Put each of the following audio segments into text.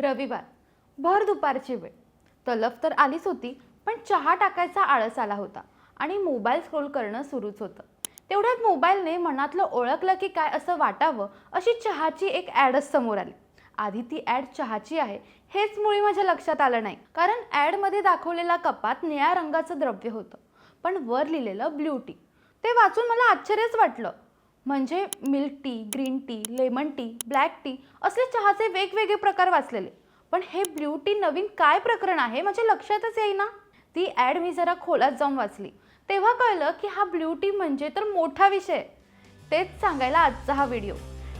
रविवार. भर दुपारची वेळ. तलफ तर आलीच होती पण चहा टाकायचा आळस आला होता आणि मोबाईल स्क्रोल करणं सुरूच होतं. तेवढ्यात मोबाईलने मनातलं ओळखलं की काय असं वाटावं अशी चहाची एक ॲडच समोर आली. आधी ती ॲड चहाची आहे हेच मुळी माझ्या लक्षात आलं नाही कारण ॲडमध्ये दाखवलेल्या कपात निळ्या रंगाचं द्रव्य होतं पण वर लिहिलेलं ब्ल्यू टी. ते वाचून मला आश्चर्यच वाटलं. म्हणजे milk tea green tea lemon tea black tea असले चहाचे वेगवेगळे प्रकार वाचलेले. पण हे ब्ल्यू टी नवीन काय प्रकरण आहे? माझ्या लक्षातच येईना. ती ॲड मी जरा खोलात जाऊन वाचली. तेव्हा कळलं की हा ब्ल्यू टी म्हणजे तर मोठा विषय. तेच सांगायला आजचा हा व्हिडिओ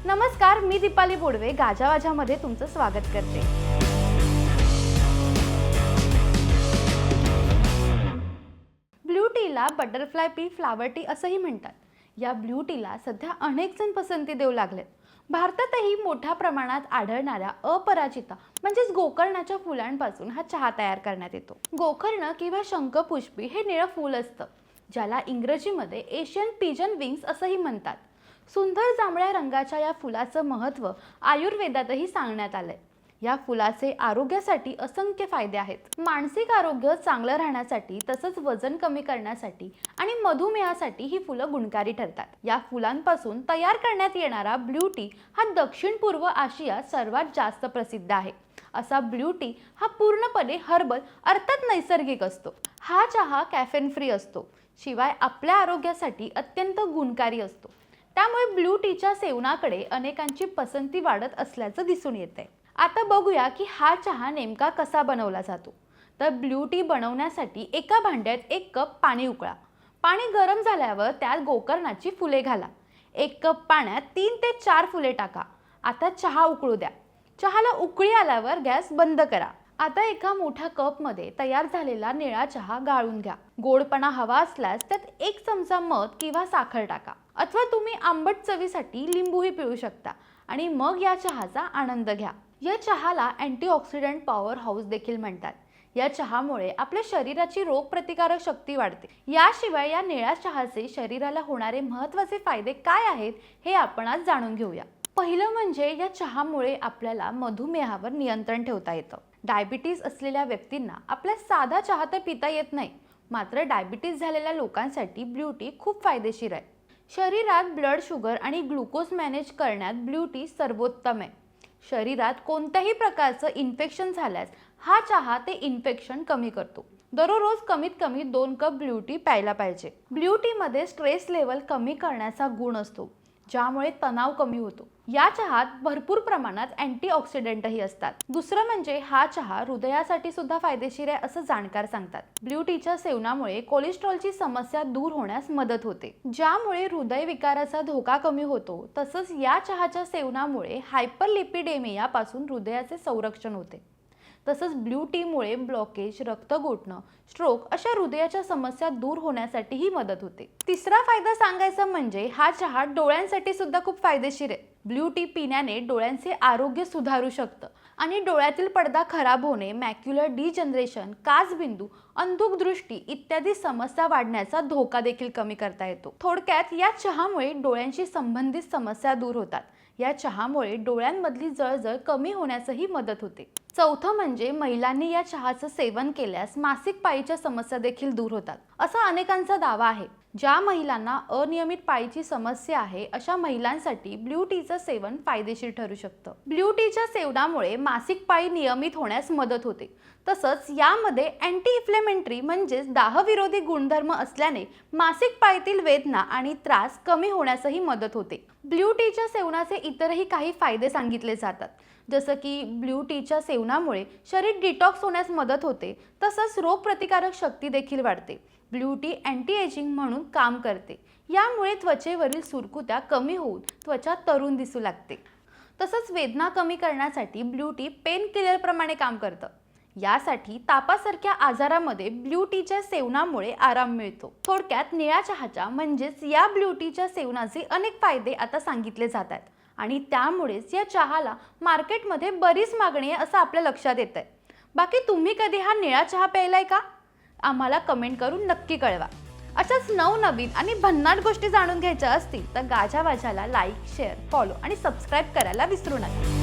नमस्कार मी दीपाली बोडवे गाजावाजामध्ये तुमचं स्वागत करते. ब्ल्यू टीला बटरफ्लाय पी फ्लावर टी असंही म्हणतात. या ब्ल्यू टीला सध्या अनेक जण पसंती देऊ लागलेत. भारतातही मोठ्या प्रमाणात आढळणाऱ्या अपराजिता म्हणजेच गोकर्णाच्या फुलांपासून हा चहा तयार करण्यात येतो. गोकर्ण किंवा शंखपुष्पी हे निळं फूल असतं ज्याला इंग्रजीमध्ये एशियन पिजन विंग्स असंही म्हणतात. सुंदर जांभळ्या रंगाच्या या फुलाचं महत्त्व आयुर्वेदातही सांगण्यात आलंय. या फुलाचे आरोग्यासाठी असंख्य फायदे आहेत. मानसिक आरोग्य चांगलं राहण्यासाठी तसंच वजन कमी करण्यासाठी आणि मधुमेहासाठी ही फुलं गुणकारी ठरतात. या फुलांपासून तयार करण्यात येणारा ब्ल्यू टी हा दक्षिण पूर्व आशियात सर्वात जास्त प्रसिद्ध आहे. असा ब्ल्यू टी हा पूर्णपणे हर्बल अर्थात नैसर्गिक असतो. हा चहा कॅफेन फ्री असतो. शिवाय आपल्या आरोग्यासाठी अत्यंत गुणकारी असतो. त्यामुळे ब्ल्यू टीच्या सेवनाकडे अनेकांची पसंती वाढत असल्याचं दिसून येते आता बघूया की हा चहा नेमका कसा बनवला जातो. तर ब्ल्यू टी बनवण्यासाठी एका भांड्यात एक कप पाणी उकळा. पाणी गरम झाल्यावर त्यात गोकर्णाची फुले घाला. एक कप पाण्यात तीन ते चार फुले टाका. आता चहा उकळू द्या. चहाला उकळी आल्यावर गॅस बंद करा. आता एका मोठ्या कपमध्ये तयार झालेला निळा चहा गाळून घ्या. गोडपणा हवा असल्यास त्यात एक चमचा मध किंवा साखर टाका. अथवा तुम्ही आंबट चवीसाठी लिंबूही पिळू शकता आणि मग या चहाचा आनंद घ्या. या चहाला अँटीऑक्सिडंट पॉवर हाऊस देखील म्हणतात. या चहामुळे आपल्या शरीराची रोगप्रतिकारक शक्ती वाढते. याशिवाय या निळ्या चहाचे शरीराला होणारे महत्त्वाचे फायदे काय आहेत हे आपण आज जाणून घेऊया. पहिलं म्हणजे या चहामुळे आपल्याला मधुमेहावर नियंत्रण ठेवता येतं. डायबिटीज असलेल्या व्यक्तींना आपल्या साधा चहा तर पिता येत नाही. मात्र डायबिटीज झालेल्या लोकांसाठी ब्ल्यू टी खूप फायदेशीर आहे. शरीरात ब्लड शुगर आणि ग्लुकोज मॅनेज करण्यात ब्ल्यू टी सर्वोत्तम आहे. शरीरात कोणत्याही प्रकारचं इन्फेक्शन झाल्यास हा चहा ते इन्फेक्शन कमी करतो. दररोज कमीत कमी दोन कप ब्ल्यू टी प्यायला पाहिजे. ब्ल्यू टीमध्ये स्ट्रेस लेवल कमी करण्याचा गुण असतो. ज्यामुळे तणाव कमी होतो. या चहात भरपूर प्रमाणात अँटीऑक्सिडंटही असतात. दुसरं म्हणजे हा चहा हृदयासाठी सुद्धा फायदेशीर आहे असं जाणकार सांगतात. ब्ल्यू टीच्या सेवनामुळे कोलेस्ट्रॉलची समस्या दूर होण्यास मदत होते. ज्यामुळे हृदयविकाराचा धोका कमी होतो तसंच या चहाच्या सेवनामुळे हायपरलिपिडेमियापासून हृदयाचे संरक्षण होते. तसंच ब्ल्यू टीमुळे ब्लॉकेज रक्त गोठणं स्ट्रोक अशा हृदयाच्या समस्या दूर होण्यासाठीही मदत होते. तिसरा फायदा सांगायचा म्हणजे हा चहा डोळ्यांसाठी सुद्धा खूप फायदेशीर आहे. ब्ल्यू टी पिण्याने डोळ्यांचे आरोग्य सुधारू शकतं आणि डोळ्यातील पडदा खराब होणे मॅक्युलर डिजनरेशन काचबिंदू अंधुक दृष्टी इत्यादी समस्या वाढण्याचा धोका देखील कमी करता येतो. थोडक्यात या चहामुळे डोळ्यांशी संबंधित समस्या दूर होतात. या चहामुळे डोळ्यांमधली जळजळ कमी होण्यासही मदत होते. चौथं म्हणजे महिलांनी या चहाचं सेवन केल्यास मासिक पाळीच्या समस्या देखील दूर होतात. असा अनेकांचा दावा आहे. ज्या महिलांना अनियमित पाळीची समस्या आहे अशा महिलांसाठी ब्ल्यू टीचं सेवन फायदेशीर ठरू शकतं. ब्ल्यू टीच्या सेवनामुळे मासिक पाळी नियमित होण्यास मदत होते. तसंच यामध्ये अँटी इन्फ्लेमेंटरी म्हणजेच दाहविरोधी गुणधर्म असल्याने मासिक पाळीतील वेदना आणि त्रास कमी होण्यासही मदत होते. ब्ल्यू टीच्या सेवनाचे इतरही काही फायदे सांगितले जातात. जसं की ब्ल्यू टीच्या सेवनामुळे शरीर डिटॉक्स होण्यास मदत होते तसंच रोगप्रतिकारक शक्ती देखील वाढते. ब्ल्यू टी अँटी एजिंग म्हणून काम करते. यामुळे त्वचेवरील सुरकुत्या कमी होऊन त्वचा तरुण दिसू लागते. तसंच वेदना कमी करण्यासाठी ब्ल्यू टी पेन किलरप्रमाणे काम करतं. यासाठी तापासारख्या आजारामध्ये ब्ल्यू टीच्या सेवनामुळे आराम मिळतो. थोडक्यात निळ्या चहाच्या म्हणजेच या ब्ल्यू टीच्या सेवनाचे अनेक फायदे आता सांगितले जात आहेत आणि त्यामुळेच या चहाला मार्केटमध्ये बरीच मागणी आहे असं आपल्या लक्षात येतं आहे बाकी तुम्ही कधी हा निळा चहा प्यायलाय का? आम्हाला कमेंट करून नक्की कळवा. अशाच नवनवीन आणि भन्नाट गोष्टी जाणून घ्यायच्या असतील तर गाजावाजाला लाईक शेअर फॉलो आणि सबस्क्राईब करायला विसरू नका.